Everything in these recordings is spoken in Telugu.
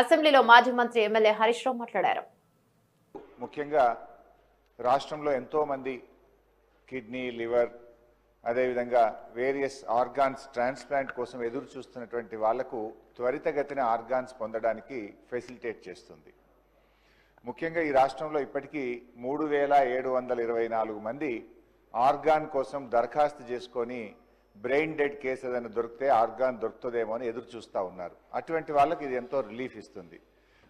అసెంబ్లీలో మాజీ మంత్రి ఎమ్మెల్యే హరీష్ రావు మాట్లాడారు. ముఖ్యంగా రాష్ట్రంలో ఎంతోమంది కిడ్నీ లివర్ అదేవిధంగా వేరియస్ ఆర్గాన్స్ ట్రాన్స్ప్లాంట్ కోసం ఎదురు చూస్తున్నటువంటి వాళ్ళకు త్వరితగతిన ఆర్గాన్స్ పొందడానికి ఫెసిలిటేట్ చేస్తుంది. ముఖ్యంగా ఈ రాష్ట్రంలో ఇప్పటికీ మూడు వేల ఏడు వందల ఇరవై నాలుగు మంది ఆర్గాన్ కోసం దరఖాస్తు చేసుకొని బ్రెయిన్ డెడ్ కేసు ఏదైనా దొరికితే ఆర్గాన్ దొరుకుతుందేమో అని ఎదురు చూస్తూ ఉన్నారు. అటువంటి వాళ్ళకి ఇది ఎంతో రిలీఫ్ ఇస్తుంది.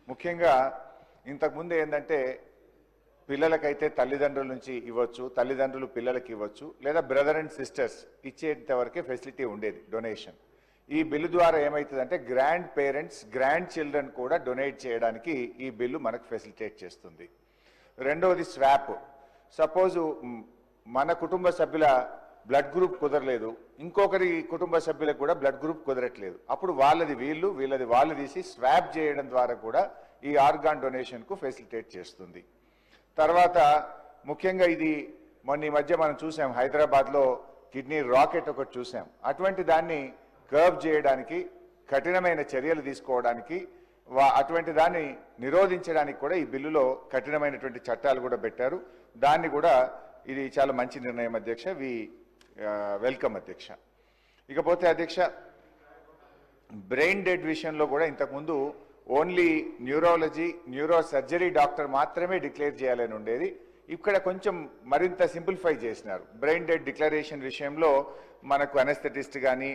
ముఖ్యంగా ఇంతకుముందు ఏంటంటే పిల్లలకైతే తల్లిదండ్రుల నుంచి ఇవ్వచ్చు తల్లిదండ్రులు పిల్లలకి ఇవ్వచ్చు లేదా బ్రదర్ అండ్ సిస్టర్స్ ఇచ్చేంత వరకే ఫెసిలిటీ ఉండేది డొనేషన్. ఈ బిల్లు ద్వారా ఏమవుతుందంటే గ్రాండ్ పేరెంట్స్ గ్రాండ్ చిల్డ్రన్ కూడా డొనేట్ చేయడానికి ఈ బిల్లు మనకు ఫెసిలిటేట్ చేస్తుంది. రెండవది స్వాప్. సపోజు మన కుటుంబ సభ్యుల బ్లడ్ గ్రూప్ కుదరలేదు. ఇంకొకరి కుటుంబ సభ్యులకు కూడా బ్లడ్ గ్రూప్ కుదరట్లేదు. అప్పుడు వాళ్ళది వీళ్ళు వీళ్ళది వాళ్ళు తీసి స్వాప్ చేయడం ద్వారా కూడా ఈ ఆర్గాన్ డొనేషన్కు ఫెసిలిటేట్ చేస్తుంది. తర్వాత ముఖ్యంగా ఇది మొన్న ఈ మధ్య మనం చూసాం హైదరాబాద్లో కిడ్నీ రాకెట్ ఒకటి చూసాం. అటువంటి దాన్ని కర్వ్ చేయడానికి కఠినమైన చర్యలు తీసుకోవడానికి వా- అటువంటి దాన్ని నిరోధించడానికి కూడా ఈ బిల్లులో కఠినమైనటువంటి చట్టాలు కూడా పెట్టారు. దాన్ని కూడా ఇది చాలా మంచి నిర్ణయం అధ్యక్ష వి వెల్కమ్ అధ్యక్ష. ఇకపోతే అధ్యక్ష బ్రెయిన్ డెడ్ విషయంలో కూడా ఇంతకుముందు only neurology neuro surgery doctor మాత్రమే డిక్లేర్ చేయాలని ఉండేది. ఇక్కడ కొంచెం మరింత సింప్లిఫై చేసినారు. బ్రెయిన్ డెడ్ డిక్లరేషన్ విషయంలో మనకు అనస్థెటిస్ట్ కానీ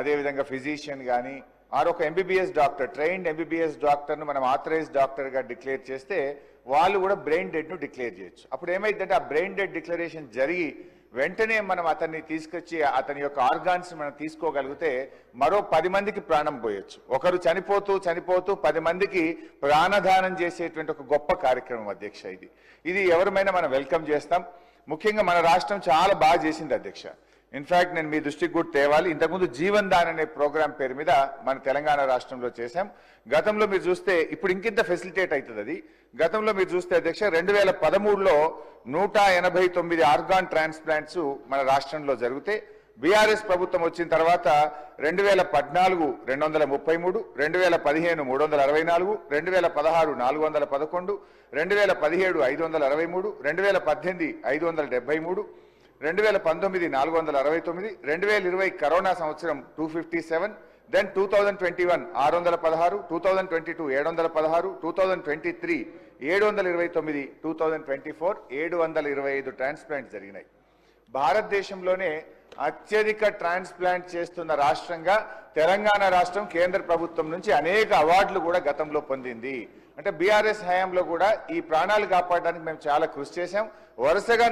అదేవిధంగా ఫిజిషియన్ కానీ ఆర్ ఒక ఎంబీబీఎస్ డాక్టర్ ట్రైన్డ్ ఎంబీబీఎస్ డాక్టర్ను మనం ఆథరైజ్ డాక్టర్గా డిక్లేర్ చేస్తే వాళ్ళు కూడా బ్రెయిన్ డెడ్ను డిక్లేర్ చేయొచ్చు. అప్పుడు ఏమైందంటే ఆ బ్రెయిన్ డెడ్ డిక్లరేషన్ జరిగి వెంటనే మనం అతన్ని తీసుకొచ్చి అతని యొక్క ఆర్గాన్స్ మనం తీసుకోగలిగితే మరో పది మందికి ప్రాణం పోయొచ్చు. ఒకరు చనిపోతూ చనిపోతూ పది మందికి ప్రాణదానం చేసేటువంటి ఒక గొప్ప కార్యక్రమం అధ్యక్ష ఇది. ఇది ఎవరిమైనా మనం వెల్కమ్ చేస్తాం. ముఖ్యంగా మన రాష్ట్రం చాలా బాగా చేసింది అధ్యక్ష. ఇన్ఫాక్ట్ నేను మీ దృష్టికి కూడా తేవాలి. ఇంతకుముందు జీవన్ దాన్ అనే ప్రోగ్రాం పేరు మీద మన తెలంగాణ రాష్ట్రంలో చేశాం. గతంలో మీరు చూస్తే ఇప్పుడు ఇంకింత ఫెసిలిటేట్ అవుతుంది అది. గతంలో మీరు చూస్తే అధ్యక్ష రెండు వేల పదమూడులో నూట ఎనభై తొమ్మిది ఆర్గాన్ ట్రాన్స్ప్లాంట్స్ మన రాష్ట్రంలో జరిగితే బీఆర్ఎస్ ప్రభుత్వం వచ్చిన తర్వాత రెండు వేల పద్నాలుగు రెండు వందల ముప్పై మూడు రెండు వేల పదిహేను మూడు వందల అరవై నాలుగు రెండు వేల పదహారు నాలుగు వందల పదకొండు రెండు వేల పదిహేడు ఐదు వందల అరవై మూడు రెండు వేల పద్దెనిమిది ఐదు వందల డెబ్బై మూడు రెండు వేల పంతొమ్మిది నాలుగు వందల అరవై తొమ్మిది రెండు వేల ఇరవై కరోనా సంవత్సరం two fifty seven then two thousand twenty one ఆరు వందల పదహారు టూ థౌజండ్ ట్వంటీ టూ ఏడు వందల పదహారు టూ థౌజండ్ ట్వంటీ త్రీ ఏడు వందల ఇరవై తొమ్మిది టూ థౌజండ్ ట్వంటీ ఫోర్ ఏడు వందల ఇరవై ఐదు ట్రాన్స్ప్లాంట్ జరిగినాయి. భారతదేశంలోనే అత్యధిక ట్రాన్స్ప్లాంట్ చేస్తున్న రాష్ట్రంగా తెలంగాణ రాష్ట్రం కేంద్ర ప్రభుత్వం నుంచి అనేక అవార్డులు కూడా గతంలో పొందింది. అంటే బీఆర్ఎస్ హయాంలో కూడా ఈ ప్రాణాలు కాపాడడానికి మేము చాలా కృషి చేశాం. వరుసగా